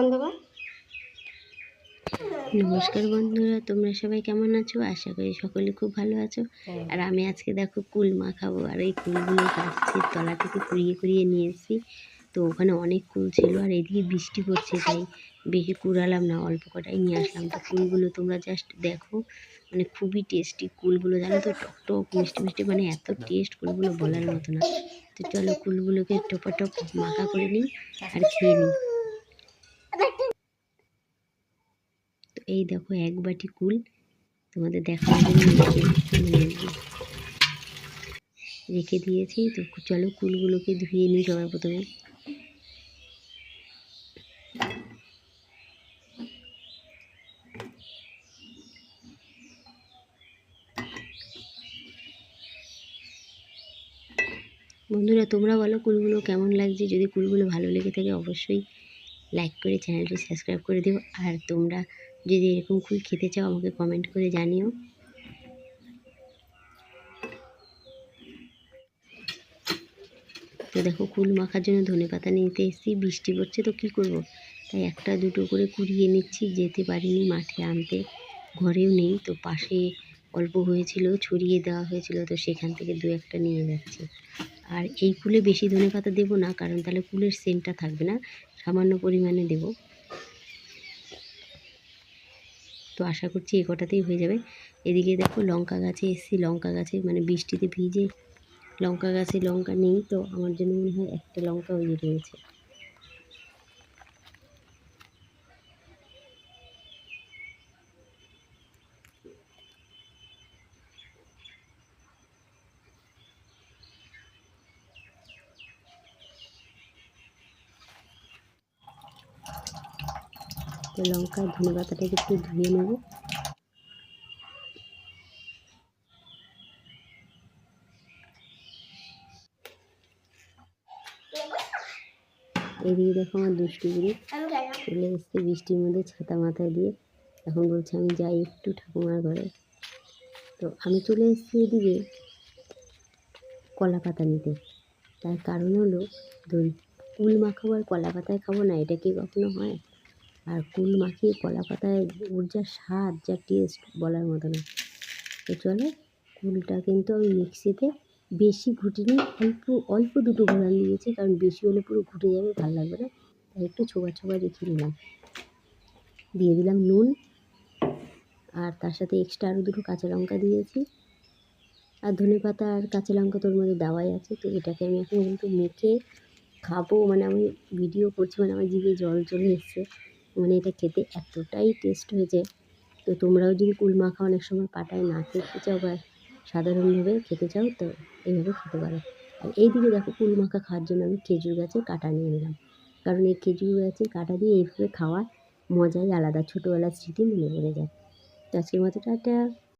অন্ধকার নমস্কার বন্ধুরা তোমরা সবাই কেমন আছো? আশা করি সকলে খুব ভালো আছো। আর আমি আজকে দেখো কুল মাখাবো আর এই কুলগুলো গাছের তলা থেকে কুড়িয়ে কুড়িয়ে নিয়ে এসেছি। তো ওখানে অনেক কুল ছিল আর এদিকে বৃষ্টি পড়ছে তাই বেশি কুড়ালাম না অল্প কটাই নিয়ে আসলাম। তো কুলগুলো তোমরা জাস্ট দেখো মানে খুবই টেস্টি কুলগুলো জানো তো? টক টক মিষ্টি মিষ্টি মানে এত টেস্ট কুলগুলো বলার মতো না। তো চলো কুলগুলোকে টপাটপ মাখা করে নিই আর খেয়ে নিই। এই দেখো এক বাটি কুল। তোমাদের রেখে মানে রেখে দিয়েছি, তো চলো কুলগুলোকে ধুয়ে নিই সবার প্রথমে। বন্ধুরা, তোমরা বলো কুলগুলো কেমন লাগছে? যদি কুলগুলো ভালো লেগে থাকে, অবশ্যই লাইক করে চ্যানেলটি সাবস্ক্রাইব করে দিও। আর তোমরা যদি এরকম কুল খেতে চাও, আমাকে কমেন্ট করে জানিও। তো দেখো, কুল মাখার জন্য ধনে পাতা নিতে এসেছি, বৃষ্টি পড়ছে তো কী করব? তাই একটা দুটো করে কুড়িয়ে নিচ্ছি যেতে পারিনি মাঠে আনতে। ঘরেও নেই, তো পাশে অল্প হয়েছিল, ছড়িয়ে দেওয়া হয়েছিল, তো সেখান থেকে দু একটা নিয়ে যাচ্ছি। আর এই কুলে বেশি ধনে পাতা দেবো না, কারণ তাহলে কুলের সেন্টটা থাকবে না, সামান্য পরিমাণে দেব। তো আশা করছি এ কটাতেই হয়ে যাবে। এদিকে দেখো লঙ্কা গাছে এসছি, লঙ্কা গাছে মানে বৃষ্টিতে ভিজে লঙ্কা গাছে লঙ্কা নেই তো, আমার জন্য মনে হয় একটা লঙ্কা ওই রয়েছে। তো লঙ্কা, ধনে পাতাটাকে একটু ধুয়ে নেব। এদিকে দেখো আমার দুষ্টুগুলি চলে এসছে বৃষ্টির মধ্যে ছাতা মাথায় দিয়ে। এখন বলছে আমি যাই একটু ঠাকুমার ঘরে। তো আমি চলে এসেছি এদিকে কলা পাতা নিতে। তার কারণ হলো ধরুন কুল মাখাবো আর কলা পাতায় খাব না, এটা কি কখনো হয়? আর কুল মাখিয়ে কলা পাতায় ওর যা স্বাদ, যা টেস্ট বলার মতো না। তো চলো কুলটা কিন্তু আমি মিক্সিতে বেশি ঘুটিনি, অল্প অল্প দুটো ঘোরান দিয়েছি, কারণ বেশি হলে পুরো ঘুটে যাবে, ভালো লাগবে না। তাই একটু ছোবা ছোবা রেখে নিলাম দিয়ে দিলাম নুন, আর তার সাথে এক্সট্রা আরও দুটো কাঁচা লঙ্কা দিয়েছি। আর ধনে পাতা আর কাঁচা লঙ্কা তোর মধ্যে দেওয়াই আছে, তো এটাকে আমি এখন কিন্তু মেখে খাব। মানে আমি ভিডিও করছি মানে আমার জিভে জল চলে এসছে। মানে এটা খেতে এতটাই টেস্ট হয়েছে। তো তোমরাও যদি কুল মাখা অনেক সময় পাটায় না খেতে চাও বা সাধারণভাবে খেতে চাও, তো এইভাবে খেতে পারো। আর এইদিকে দেখো কুল মাখা খাওয়ার জন্য আমি খেজুর গাছের কাটা নিয়ে নিলাম। কারণ এই খেজুর গাছের কাটা দিয়ে এইভাবে খাওয়ার মজাই আলাদা। ছোটোবেলার স্মৃতি মনে পড়ে যায়। তো আজকের মতো টাটা।